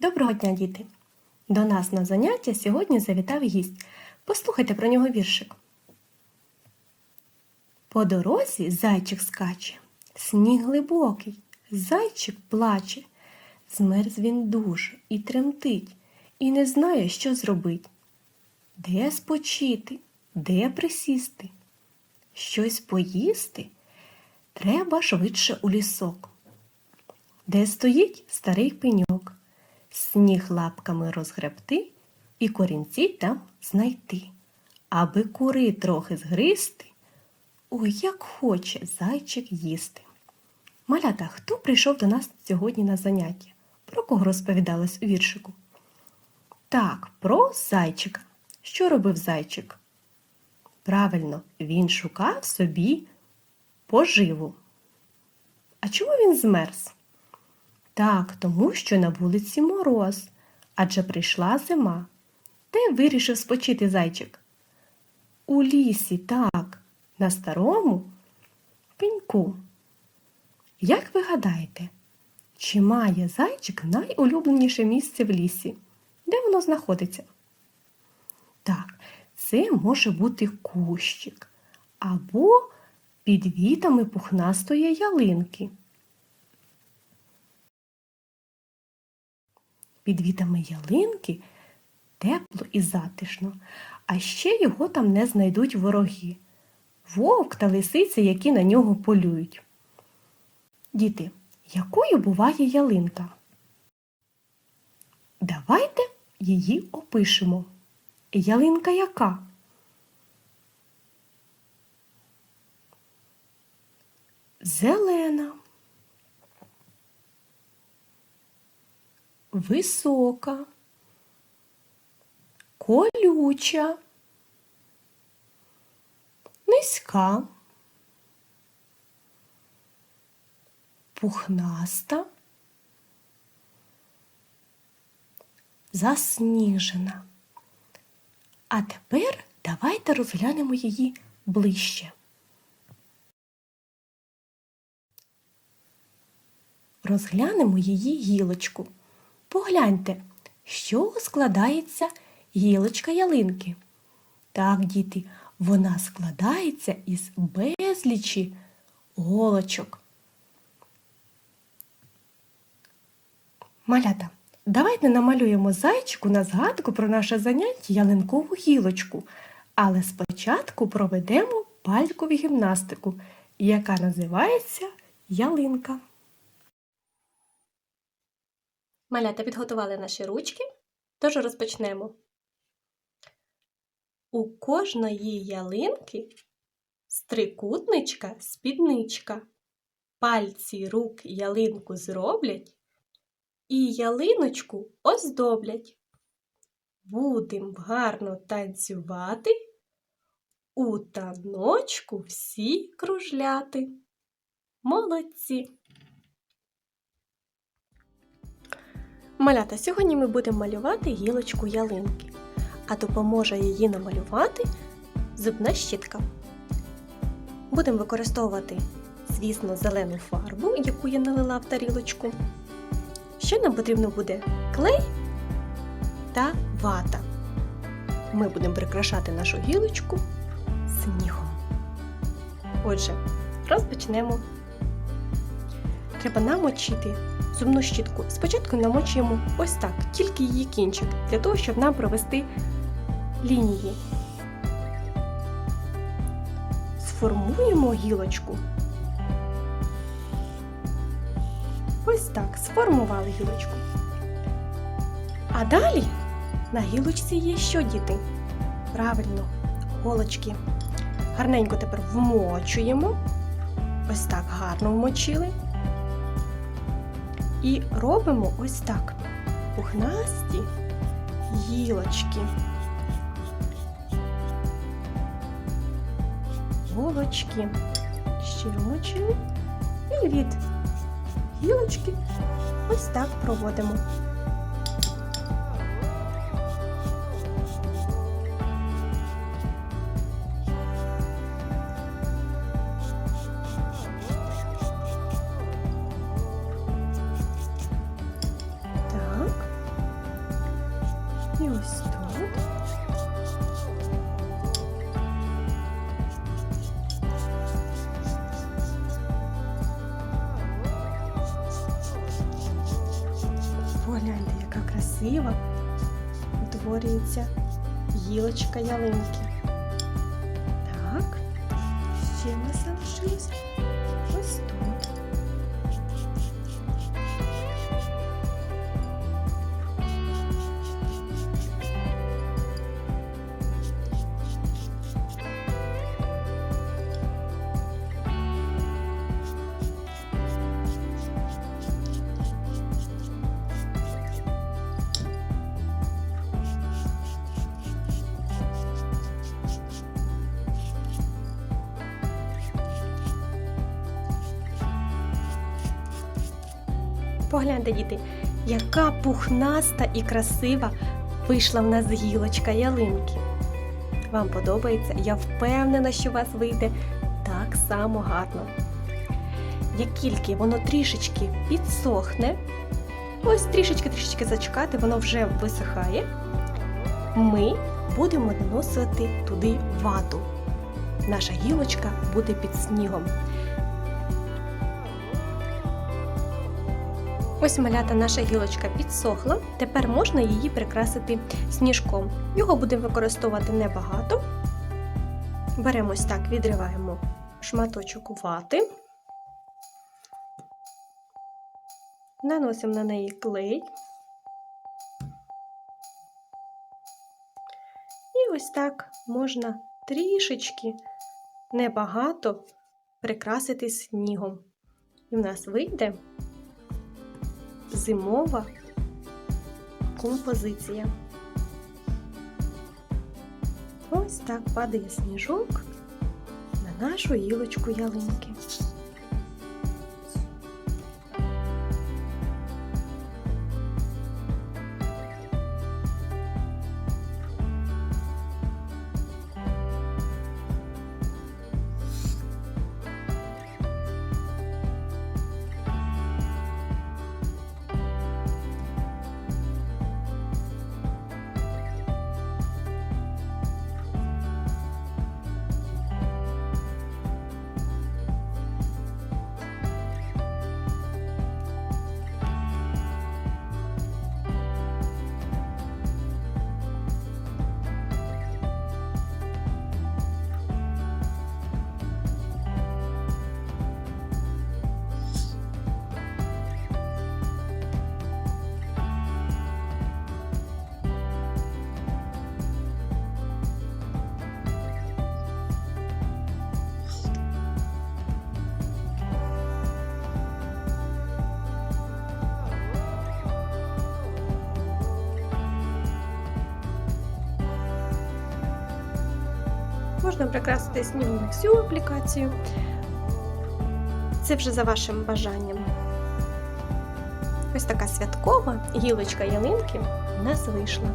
Доброго дня, діти! До нас на заняття сьогодні завітав гість. Послухайте про нього віршик. По дорозі зайчик скаче, сніг глибокий, зайчик плаче. Змерз він дуже і тремтить, і не знає, що зробить. Де спочити, де присісти? Щось поїсти? Треба швидше у лісок. Де стоїть старий пеньок, сніг лапками розгребти і корінці там знайти, аби кури трохи згристи. Ой, як хоче зайчик їсти. Малята, хто прийшов до нас сьогодні на заняття? Про кого розповідалось у віршику? Так, про зайчика. Що робив зайчик? Правильно, він шукав собі поживу. А чому він змерз? Так, тому що на вулиці мороз, адже прийшла зима. Де вирішив спочити зайчик? У лісі, так, на старому пеньку. Як ви гадаєте, чи має зайчик найулюбленіше місце в лісі? Де воно знаходиться? Так, це може бути кущик або під вітами пухнастої ялинки. Під вітами ялинки тепло і затишно, а ще його там не знайдуть вороги вовк та лисиця, які на нього полюють. Діти, якою буває ялинка? Давайте її опишемо. Ялинка яка? Зелена, висока, колюча, низька, пухнаста, засніжена. А тепер давайте розглянемо її ближче. Розглянемо її гілочку. Погляньте, з чого складається гілочка ялинки. Так, діти, вона складається із безлічі голочок. Малята, давайте намалюємо зайчику на згадку про наше заняття ялинкову гілочку, але спочатку проведемо палькову гімнастику, яка називається ялинка. Малята підготували наші ручки, тож розпочнемо. У кожної ялинки стрикутничка, спідничка. Пальці рук ялинку зроблять і ялиночку оздоблять. Будем гарно танцювати, у таночку всі кружляти. Молодці! Малята, сьогодні ми будемо малювати гілочку ялинки а допоможе її намалювати зубна щітка. Будемо використовувати, звісно, зелену фарбу, яку я налила в тарілочку. Ще нам потрібно буде клей та вата. Ми будемо прикрашати нашу гілочку снігом. Отже, розпочнемо. Треба намочити зубну щітку. Спочатку намочуємо ось так, тільки її кінчик, для того, щоб нам провести лінії. Сформуємо гілочку. Ось так, сформували гілочку. А далі на гілочці є що діти? Правильно, голочки. Гарненько тепер вмочуємо. Ось так гарно вмочили. І робимо ось так пухнасті гілочки. Голочки ще мочимо і від гілочки ось так проводимо. Погляньте, яка красива утворюється гілочка ялинки. Так, ще в нас залишилось Погляньте, діти, яка пухнаста і красива вийшла в нас гілочка ялинки. Вам подобається? Я впевнена, що у вас вийде так само гарно. Як тільки воно трішечки підсохне, ось трішечки-трішечки зачекати, воно вже висихає, ми будемо наносити туди вату. Наша гілочка буде під снігом. Ось малята наша гілочка підсохла. Тепер можна її прикрасити сніжком. Його будемо використовувати небагато. Беремо ось так, відриваємо шматочок вати, наносимо на неї клей. І ось так можна трішечки небагато прикрасити снігом. І в нас вийде зимова композиція. Ось так падає сніжок на нашу гілочку ялинки. Можна прикрасити на всю аплікацію. Це вже за вашим бажанням. Ось така святкова гілочка ялинки у нас вийшла.